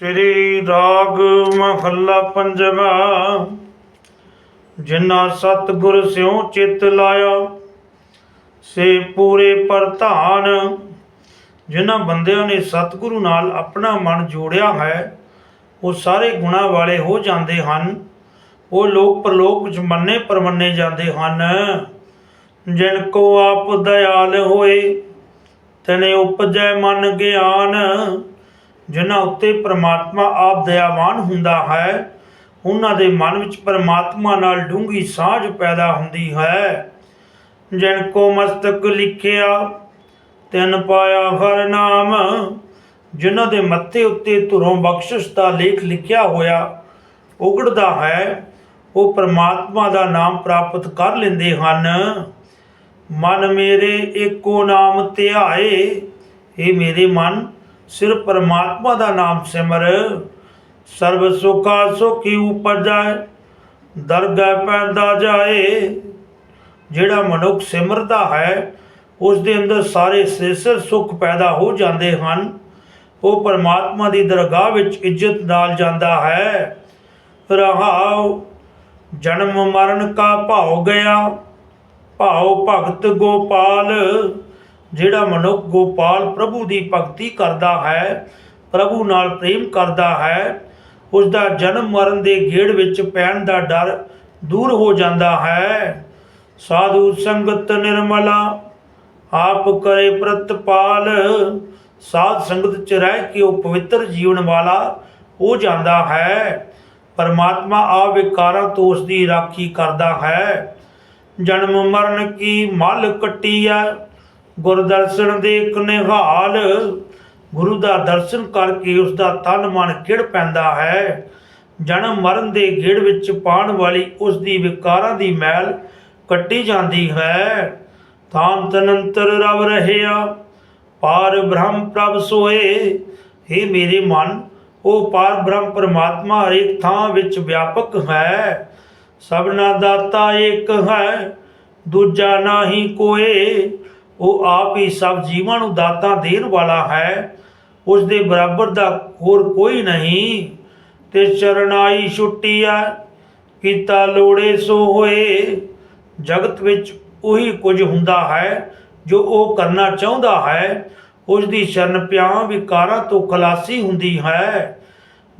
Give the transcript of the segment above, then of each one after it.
ਸ੍ਰੀ ਰਾਗ ਮਹੱਲਾ ਪੰਜਵਾ। ਜਿਨ੍ਹਾਂ ਸਤਿਗੁਰ ਸਿਉ ਚਿਤ ਲਾਇਆ, ਸੇ ਪੂਰੇ ਪ੍ਰਧਾਨ। ਜਿਨ੍ਹਾਂ ਬੰਦਿਆਂ ਨੇ ਸਤਿਗੁਰੂ ਨਾਲ ਆਪਣਾ ਮਨ ਜੋੜਿਆ ਹੈ, ਉਹ ਸਾਰੇ ਗੁਣਾ ਵਾਲੇ ਹੋ ਜਾਂਦੇ ਹਨ। ਉਹ ਲੋਕ ਪ੍ਰਲੋਕ ਵਿੱਚ ਮੰਨੇ ਪਰਮੰਨੇ ਜਾਂਦੇ ਹਨ। ਜਿਨ ਕੋ ਆਪ ਦਇਆਲ ਹੋਏ, ਤਨੇ ਉਪਜੈ ਮਨ ਗਿਆਨ। ਜਿਨ੍ਹਾਂ ਉੱਤੇ ਪ੍ਰਮਾਤਮਾ ਆਪ ਦਇਆਵਾਨ ਹੁੰਦਾ ਹੈ, ਉਹਨਾਂ ਦੇ ਮਨ ਵਿੱਚ ਪ੍ਰਮਾਤਮਾ ਨਾਲ ਡੂੰਘੀ ਸਾਂਝ ਪੈਦਾ ਹੁੰਦੀ ਹੈ। ਜਿਨ ਕੋ ਮਸਤਕ ਲਿਖਿਆ, ਤਿਨ ਪਾਇਆ ਹਰ ਨਾਮ। ਜਿਨ੍ਹਾਂ ਦੇ ਮੱਥੇ ਉੱਤੇ ਧੁਰੋਂ ਬਖਸ਼ਿਸ਼ ਦਾ ਲੇਖ ਲਿਖਿਆ ਹੋਇਆ ਉਗੜਦਾ ਹੈ, ਉਹ ਪ੍ਰਮਾਤਮਾ ਦਾ ਨਾਮ ਪ੍ਰਾਪਤ ਕਰ ਲੈਂਦੇ ਹਨ। ਮਨ ਮੇਰੇ ਏਕੋ ਨਾਮ ਧਿਆਏ ਇਹ ਮੇਰੇ ਮਨ ਸਿਰਫ ਪਰਮਾਤਮਾ ਦਾ ਨਾਮ ਸਿਮਰ। ਸਰਬ ਸੁਖਾ ਸੁਖੀ ਉਪਜੈ ਦਰਗਹਿ ਪੈਂਦਾ ਜਾਏ। ਜਿਹੜਾ ਮਨੁੱਖ ਸਿਮਰਦਾ ਹੈ ਉਸ ਦੇ ਅੰਦਰ ਸਾਰੇ ਸਿਰ ਸੁੱਖ ਪੈਦਾ ਹੋ ਜਾਂਦੇ ਹਨ। ਉਹ ਪਰਮਾਤਮਾ ਦੀ ਦਰਗਾਹ ਵਿੱਚ ਇੱਜ਼ਤ ਨਾਲ ਜਾਂਦਾ ਹੈ। ਰਹਾਉ, ਜਨਮ ਮਰਨ ਕਾ ਭਾਉ ਗਿਆ, ਭਾਉ ਭਗਤ ਗੋਪਾਲ। ਜਿਹੜਾ ਮਨੁੱਖ ਗੋਪਾਲ ਪ੍ਰਭੂ ਦੀ ਭਗਤੀ ਕਰਦਾ ਹੈ, ਪ੍ਰਭੂ ਨਾਲ ਪ੍ਰੇਮ ਕਰਦਾ ਹੈ ਉਸ ਦਾ ਜਨਮ ਮਰਨ ਦੇ ਗੇੜ ਵਿੱਚ ਪੈਣ ਦਾ ਡਰ ਦੂਰ ਹੋ ਜਾਂਦਾ ਹੈ। ਸਾਧੂ ਸੰਗਤ ਨਿਰਮਲਾ, ਆਪ ਕਰੇ ਪ੍ਰਤਪਾਲ। ਸਾਧ ਸੰਗਤ ਚ ਰਹਿ ਕੇ ਉਹ ਪਵਿੱਤਰ ਜੀਵਨ ਵਾਲਾ ਹੋ ਜਾਂਦਾ ਹੈ। ਪਰਮਾਤਮਾ ਆ ਵਿਕਾਰਾਂ ਤੋਂ ਉਸ ਦੀ ਰਾਖੀ ਕਰਦਾ ਹੈ। ਜਨਮ ਮਰਨ ਕੀ ਮਲ ਹੈ ਗੁਰਦਰਸ਼ਨ ਦੇ ਦੇਖ ਨਿਹਾਲ ਗੁਰੂ ਦਾ ਦਰਸ਼ਨ ਕਰਕੇ ਉਸ ਦਾ ਤਨ ਮਨ ਕਿੜ ਪੈਂਦਾ ਹੈ? ਜਨਮ ਮਰਨ ਦੇ ਗੇੜ ਵਿੱਚ ਪਾਣ ਵਾਲੀ ਉਸ ਦੀ ਵਿਕਾਰਾਂ ਦੀ ਮੈਲ ਕੱਟੀ ਜਾਂਦੀ ਹੈ। ਤਾਂ ਤਨੰਤਰ ਰਵ ਰਹਿਆ, ਪਾਰ ਬ੍ਰਹਮ ਪ੍ਰਭ ਸੋਏ। हे ਮੇਰੇ ਮਨ, ਉਹ ਪਾਰ ਬ੍ਰਹਮ ਪਰਮਾਤਮਾ ਹਰੇਕ ਥਾਂ ਵਿੱਚ ਵਿਆਪਕ ਹੈ। ਸਭਨਾ ਦਾਤਾ ਇੱਕ ਹੈ, ਦੂਜਾ ਨਾਹੀ ਕੋਏ। ਉਹ ਆਪ ਹੀ ਸਭ ਜੀਵਾਂ ਨੂੰ ਦਾਤਾਂ ਦੇਣ ਵਾਲਾ ਹੈ। ਉਸ ਦੇ ਬਰਾਬਰ ਦਾ ਹੋਰ ਕੋਈ ਨਹੀਂ। ਤੇ ਚਰਨਾਈ ਛੁੱਟੀਆ, ਕੀਤਾ ਲੋੜੇ ਸੋ ਹੋਏ। ਜਗਤ ਵਿੱਚ ਉਹੀ ਕੁਝ ਹੁੰਦਾ ਹੈ ਜੋ ਉਹ ਕਰਨਾ ਚਾਹੁੰਦਾ ਹੈ। ਉਸ ਦੀ ਸ਼ਰਨ ਪਿਆ ਵਿਕਾਰਾਂ ਤੋਂ ਖਲਾਸੀ ਹੁੰਦੀ ਹੈ।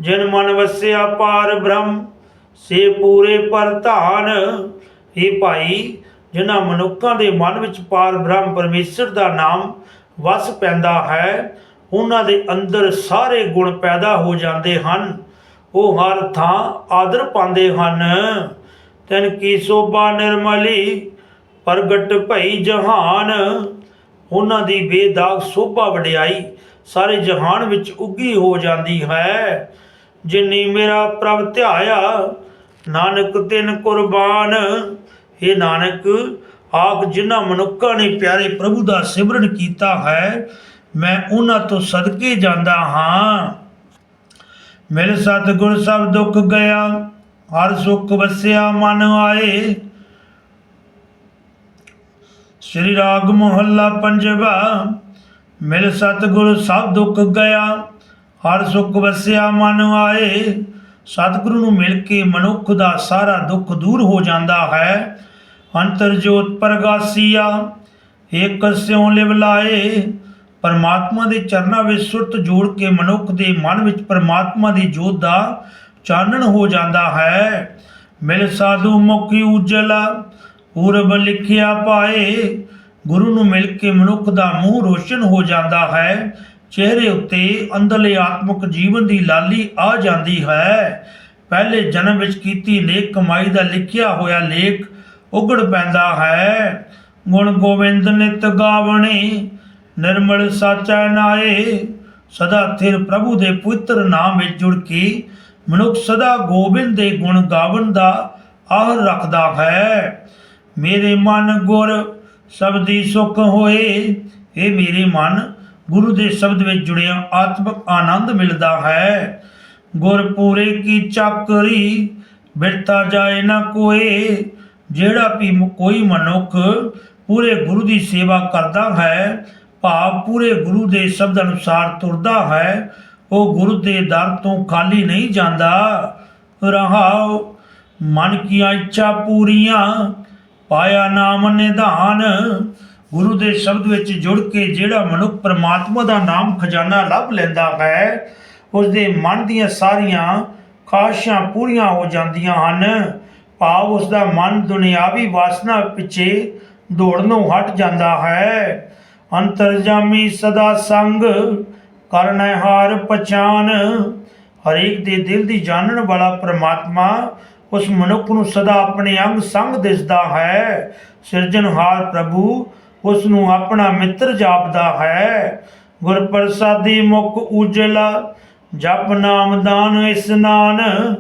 ਜਿਨ ਮਨ ਵਸਿਆ ਪਾਰ ਬ੍ਰਹਮ, ਸੇ ਪੂਰੇ ਪ੍ਰਧਾਨ। ਇਹ ਭਾਈ ਜਿਨ੍ਹਾਂ ਮਨੁੱਖਾਂ ਦੇ ਮਨ ਵਿੱਚ ਪਾਰ ਬ੍ਰਹਮ ਪਰਮੇਸ਼ਰ ਦਾ ਨਾਮ ਵਸ ਪੈਂਦਾ ਹੈ, ਉਹਨਾਂ ਦੇ ਅੰਦਰ ਸਾਰੇ ਗੁਣ ਪੈਦਾ ਹੋ ਜਾਂਦੇ ਹਨ। ਉਹ ਹਰ ਥਾਂ ਆਦਰ ਪਾਉਂਦੇ ਹਨ। ਤਨ ਕੀ ਸੋਭਾ ਨਿਰਮਲੀ, ਪ੍ਰਗਟ ਭਈ ਜਹਾਨ। ਉਹਨਾਂ ਦੀ ਬੇਦਾਗ ਸੋਭਾ ਵਡਿਆਈ ਸਾਰੇ ਜਹਾਨ ਵਿੱਚ ਉੱਗੀ ਹੋ ਜਾਂਦੀ ਹੈ। ਜਿਨੀ ਮੇਰਾ ਪ੍ਰਭ ਧਿਆਇਆ, ਨਾਨਕ ਤਿਨ ਕੁਰਬਾਨ। ਇਹ ਨਾਨਕ, ਆਪ ਜਿਨ੍ਹਾਂ ਮਨੁੱਖਾਂ ਨੇ ਪਿਆਰੇ ਪ੍ਰਭੂ ਦਾ ਸਿਮਰਨ ਕੀਤਾ ਹੈ, ਮੈਂ ਉਹਨਾਂ ਤੋਂ ਸਦਕੇ ਜਾਂਦਾ ਹਾਂ। ਮਿਲ ਸਤਿਗੁਰ ਸਭ ਦੁੱਖ ਗਿਆ, ਹਰ ਸੁਖ ਵਸਿਆ ਮਨ ਆਏ। ਸ੍ਰੀ ਰਾਗ ਮਹੱਲਾ ਪੰਜਵਾ, ਮਿਲ ਸਤਿਗੁਰ ਸਭ ਦੁੱਖ ਗਿਆ, ਹਰ ਸੁਖ ਵਸਿਆ ਮਨ ਆਏ। ਸਤਿਗੁਰੂ ਨੂੰ ਮਿਲ ਕੇ ਮਨੁੱਖ ਦਾ ਸਾਰਾ ਦੁੱਖ ਦੂਰ ਹੋ ਜਾਂਦਾ ਹੈ। ਅੰਤਰ ਜੋਤ ਪ੍ਰਗਾਸੀਆ, ਏਕ ਸਿਉ ਲਿਵ ਲਾਏ। ਪਰਮਾਤਮਾ ਦੇ ਚਰਨਾਂ ਵਿੱਚ ਸੁਰਤ ਜੋੜ ਕੇ ਮਨੁੱਖ ਦੇ ਮਨ ਵਿੱਚ ਪਰਮਾਤਮਾ ਦੀ ਜੋਤ ਦਾ ਚਾਨਣ ਹੋ ਜਾਂਦਾ ਹੈ। ਮਿਲ ਸਾਧੂ ਮੁਖੀ ਉਜਲਾ, ਪੂਰਬ ਲਿਖਿਆ ਪਾਏ। ਗੁਰੂ ਨੂੰ ਮਿਲ ਕੇ ਮਨੁੱਖ ਦਾ ਮੂੰਹ ਰੋਸ਼ਨ ਹੋ ਜਾਂਦਾ ਹੈ। ਚਿਹਰੇ ਉੱਤੇ ਅੰਦਰਲੇ ਆਤਮਿਕ ਜੀਵਨ ਦੀ ਲਾਲੀ ਆ ਜਾਂਦੀ ਹੈ। ਪਹਿਲੇ ਜਨਮ ਵਿੱਚ ਕੀਤੀ ਨੇਕ ਕਮਾਈ ਦਾ ਲਿਖਿਆ ਹੋਇਆ ਲੇਖ ਉਗੜ ਪੈਂਦਾ ਹੈ। ਗੁਣ ਗੋਬਿੰਦ ਨਿਤ ਗਾਵਣੇ, ਨਿਰਮਲ ਸਾਚਾ ਨਾਏ। ਸਦਾ ਥਿਰ ਪ੍ਰਭੂ ਦੇ ਪਵਿੱਤਰ ਨਾਮ ਵਿੱਚ ਜੁੜ ਕੇ ਮਨੁੱਖ ਸਦਾ ਗੋਬਿੰਦ ਦੇ ਗੁਣ ਗਾਵਨ ਦਾ ਆਹ ਰੱਖਦਾ ਹੈ। ਮੇਰੇ ਮਨ ਗੁਰ ਸਬਦੀ ਸੁਖ ਹੋਏ। ਇਹ ਮੇਰੇ ਮਨ, ਗੁਰੂ ਦੇ ਸ਼ਬਦ ਵਿੱਚ ਜੁੜਿਆ ਆਤਮਿਕ ਆਨੰਦ ਮਿਲਦਾ ਹੈ। ਗੁਰ ਪੂਰੇ ਕੀ ਚਾਕਰੀ ਬਿਰਤਾ ਜਾਏ ਨਾ ਕੋਏ। ਜਿਹੜਾ ਵੀ ਕੋਈ ਮਨੁੱਖ ਪੂਰੇ ਗੁਰੂ ਦੀ ਸੇਵਾ ਕਰਦਾ ਹੈ, ਭਾਵ ਪੂਰੇ ਗੁਰੂ ਦੇ ਸ਼ਬਦ ਅਨੁਸਾਰ ਤੁਰਦਾ ਹੈ, ਉਹ ਗੁਰੂ ਦੇ ਦਰ ਤੋਂ ਖਾਲੀ ਨਹੀਂ ਜਾਂਦਾ। ਰਹਾਉ, ਮਨ ਕੀਆਂ ਇੱਛਾ ਪੂਰੀਆਂ, ਪਾਇਆ ਨਾਮ ਨਿਧਾਨ। ਗੁਰੂ ਦੇ ਸ਼ਬਦ ਵਿੱਚ ਜੁੜ ਕੇ ਜਿਹੜਾ ਮਨੁੱਖ ਪ੍ਰਮਾਤਮਾ ਦਾ ਨਾਮ ਖਜ਼ਾਨਾ ਲੱਭ ਲੈਂਦਾ ਹੈ ਉਸ ਦੇ ਮਨ ਦੀਆਂ ਸਾਰੀਆਂ ਖਾਸ਼ਾਂ ਪੂਰੀਆਂ ਹੋ ਜਾਂਦੀਆਂ ਹਨ। ਭਾਵ ਉਸ ਦਾ ਮਨ ਦੁਨਿਆਵੀ ਵਾਸਨਾ ਪਿੱਛੇ ਦੌੜਨੋਂ ਹਟ ਜਾਂਦਾ ਹੈ। ਅੰਤਰਜਾਮੀ ਸਦਾ ਸੰਗ ਕਰਨੈ ਹਾਰ ਪਛਾਨ। ਹਰੇਕ ਦੇ ਦਿਲ ਦੀ ਜਾਣਨ ਵਾਲਾ ਪ੍ਰਮਾਤਮਾ ਉਸ ਮਨੁੱਖ ਨੂੰ ਸਦਾ ਆਪਣੇ ਅੰਗ ਸੰਗ ਦਿਸਦਾ ਹੈ। ਸਿਰਜਣਹਾਰ ਪ੍ਰਭੂ ਉਸ ਨੂੰ ਆਪਣਾ ਮਿੱਤਰ ਜਾਪਦਾ ਹੈ। ਗੁਰ ਪ੍ਰਸਾਦੀ ਮੁਖ ਉਜਲਾ ਜਪ ਨਾਮ ਦਾਨ ਇਸਨਾਨ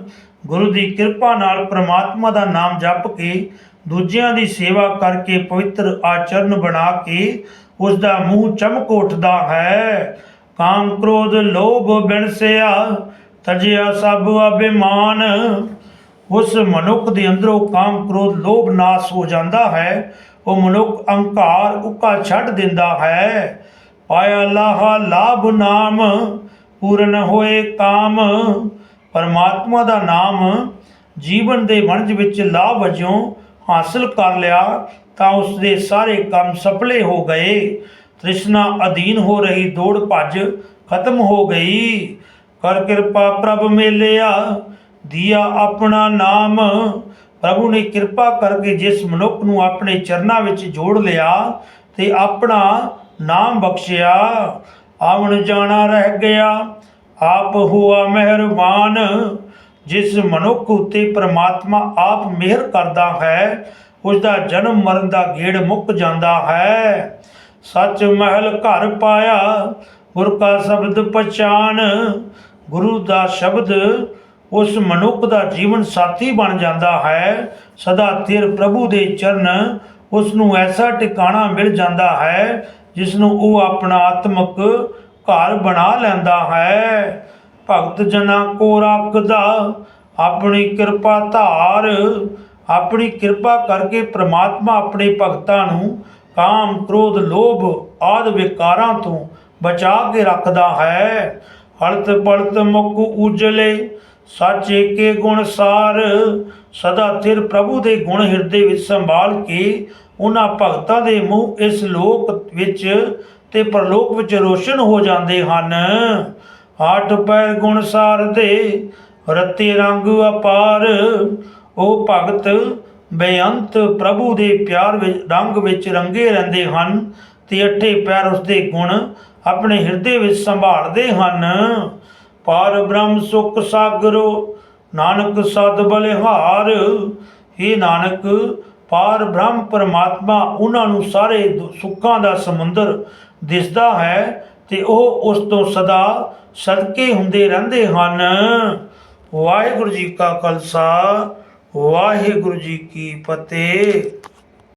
ਗੁਰੂ ਦੀ ਕਿਰਪਾ ਨਾਲ ਪ੍ਰਮਾਤਮਾ ਦਾ ਨਾਮ ਜਪ ਕੇ ਦੂਜਿਆਂ ਦੀ ਸੇਵਾ ਕਰਕੇ ਪਵਿੱਤਰ ਆਚਰਨ ਬਣਾ ਕੇ ਉਸ ਦਾ ਮੂੰਹ ਚਮਕ ਉੱਠਦਾ ਹੈ। ਕਾਮ ਕ੍ਰੋਧ ਲੋਭ ਬਿਨਸਿਆ ਤਜਿਆ ਸਭ ਅਭਿਮਾਨ। ਉਸ ਮਨੁੱਖ ਦੇ ਅੰਦਰੋਂ ਕਾਮ ਕ੍ਰੋਧ ਲੋਭ ਨਾਸ ਹੋ ਜਾਂਦਾ ਹੈ। ਉਹ ਮਨੁੱਖ ਅਹੰਕਾਰ ਉਕਾ ਛੱਡ ਦਿੰਦਾ ਹੈ। ਪਾਇਆ ਲਾਹਾ ਲਾਭ ਨਾਮ, ਪੂਰਨ ਹੋਏ ਕਾਮ। ਪਰਮਾਤਮਾ ਦਾ ਨਾਮ ਜੀਵਨ ਦੇ ਵਣਜ ਵਿੱਚ ਲਾਭ ਵਜੋਂ ਹਾਸਲ ਕਰ ਲਿਆ, ਤਾਂ ਉਸ ਦੇ ਸਾਰੇ ਕੰਮ ਸਫਲੇ ਹੋ ਗਏ। ਤ੍ਰਿਸ਼ਨਾ ਅਧੀਨ ਹੋ ਰਹੀ ਦੌੜ ਭੱਜ ਖਤਮ ਹੋ ਗਈ। ਕਰ ਕਿਰਪਾ ਪ੍ਰਭ ਮੇਲਿਆ, ਦਿਆ ਆਪਣਾ ਨਾਮ। ਪ੍ਰਭੂ ਨੇ ਕਿਰਪਾ ਕਰਕੇ ਜਿਸ ਮਨੁੱਖ ਨੂੰ ਆਪਣੇ ਚਰਨਾਂ ਵਿੱਚ ਜੋੜ ਲਿਆ ਤੇ ਆਪਣਾ ਨਾਮ ਬਖਸ਼ਿਆ। ਆਵਣ ਜਾਣਾ ਰਹਿ ਗਿਆ ਆਪ ਹੁਆ ਮਿਹਰਬਾਨ, ਜਿਸ ਮਨੁੱਖ ਉਤੇ ਪ੍ਰਮਾਤਮਾ ਆਪ ਮਿਹਰ ਕਰਦਾ ਹੈ ਉਸ ਦਾ ਜਨਮ ਮਰਨ ਦਾ ਗੇੜ ਮੁੱਕ ਜਾਂਦਾ ਹੈ। ਸੱਚ ਮਹਿਲ ਘਰ ਪਾਇਆ, ਗੁਰ ਕਾ ਸ਼ਬਦ ਪਛਾਨ। ਗੁਰੂ ਦਾ ਸ਼ਬਦ ਉਸ ਮਨੁੱਖ ਦਾ ਜੀਵਨ ਸਾਥੀ ਬਣ ਜਾਂਦਾ ਹੈ। ਸਦਾ ਥਿਰ ਪ੍ਰਭੂ ਦੇ ਚਰਨ ਉਸ ਨੂੰ ਐਸਾ ਟਿਕਾਣਾ ਮਿਲ ਜਾਂਦਾ ਹੈ ਜਿਸ ਨੂੰ ਉਹ ਆਪਣਾ ਆਤਮਕ ਘਰ ਬਣਾ ਲੈਂਦਾ ਹੈ। ਭਗਤ ਜਨਾਂ ਕੋ ਰੱਖਦਾ ਆਪਣੀ ਕਿਰਪਾ ਧਾਰ। ਆਪਣੀ ਕਿਰਪਾ ਕਰਕੇ ਪ੍ਰਮਾਤਮਾ ਆਪਣੇ ਭਗਤਾਂ ਨੂੰ ਕਾਮ, ਕ੍ਰੋਧ, ਲੋਭ ਆਦ ਵਿਕਾਰਾਂ ਤੋਂ ਬਚਾ ਕੇ ਰੱਖਦਾ ਹੈ। ਹਲਤ ਪਲਤ ਮੁਖ ਉਜਲੇ ਸੱਚ ਏਕੇ ਗੁਣ ਸਾਰ। ਸਦਾ ਥਿਰ ਪ੍ਰਭੂ ਦੇ ਗੁਣ ਹਿਰਦੇ ਵਿੱਚ ਸੰਭਾਲ ਕੇ ਉਹਨਾਂ ਭਗਤਾਂ ਦੇ ਮੂੰਹ ਇਸ ਲੋਕ ਵਿੱਚ ਤੇ ਪਰਲੋਕ ਵਿੱਚ ਰੋਸ਼ਨ ਹੋ ਜਾਂਦੇ ਹਨ। ਆਠ ਪੈਰ ਗੁਣ ਸਾਰ ਦੇ ਰਤੇ ਰੰਗ ਅਪਾਰ। ਉਹ ਭਗਤ ਬੇਅੰਤ ਪ੍ਰਭੂ ਦੇ ਪਿਆਰ ਵਿੱਚ, ਰੰਗ ਵਿੱਚ ਰੰਗੇ ਰਹਿੰਦੇ ਹਨ ਤੇ ਅੱਠੇ ਪੈਰ ਉਸਦੇ ਗੁਣ ਆਪਣੇ ਹਿਰਦੇ ਵਿੱਚ ਸੰਭਾਲਦੇ ਹਨ। ਪਾਰ ਬ੍ਰਹਮ ਸੁਖ ਸਾਗਰੋ, ਨਾਨਕ ਸਦ ਬਲਿਹਾਰ। ਇਹ ਨਾਨਕ ਪਾਰ ਬ੍ਰਹਮ ਪਰਮਾਤਮਾ ਉਹਨਾਂ ਨੂੰ ਸਾਰੇ ਦੁ- ਸੁੱਖਾਂ ਦਾ ਸਮੁੰਦਰ ਦਿਸਦਾ ਹੈ ਤੇ ਉਹ ਉਸ ਤੋਂ ਸਦਾ ਸਦਕੇ ਹੁੰਦੇ ਰਹਿੰਦੇ ਹਨ। ਵਾਹਿਗੁਰੂ ਜੀ ਕਾ ਖਾਲਸਾ, ਵਾਹਿਗੁਰੂ ਜੀ ਕੀ ਫਤਿਹ।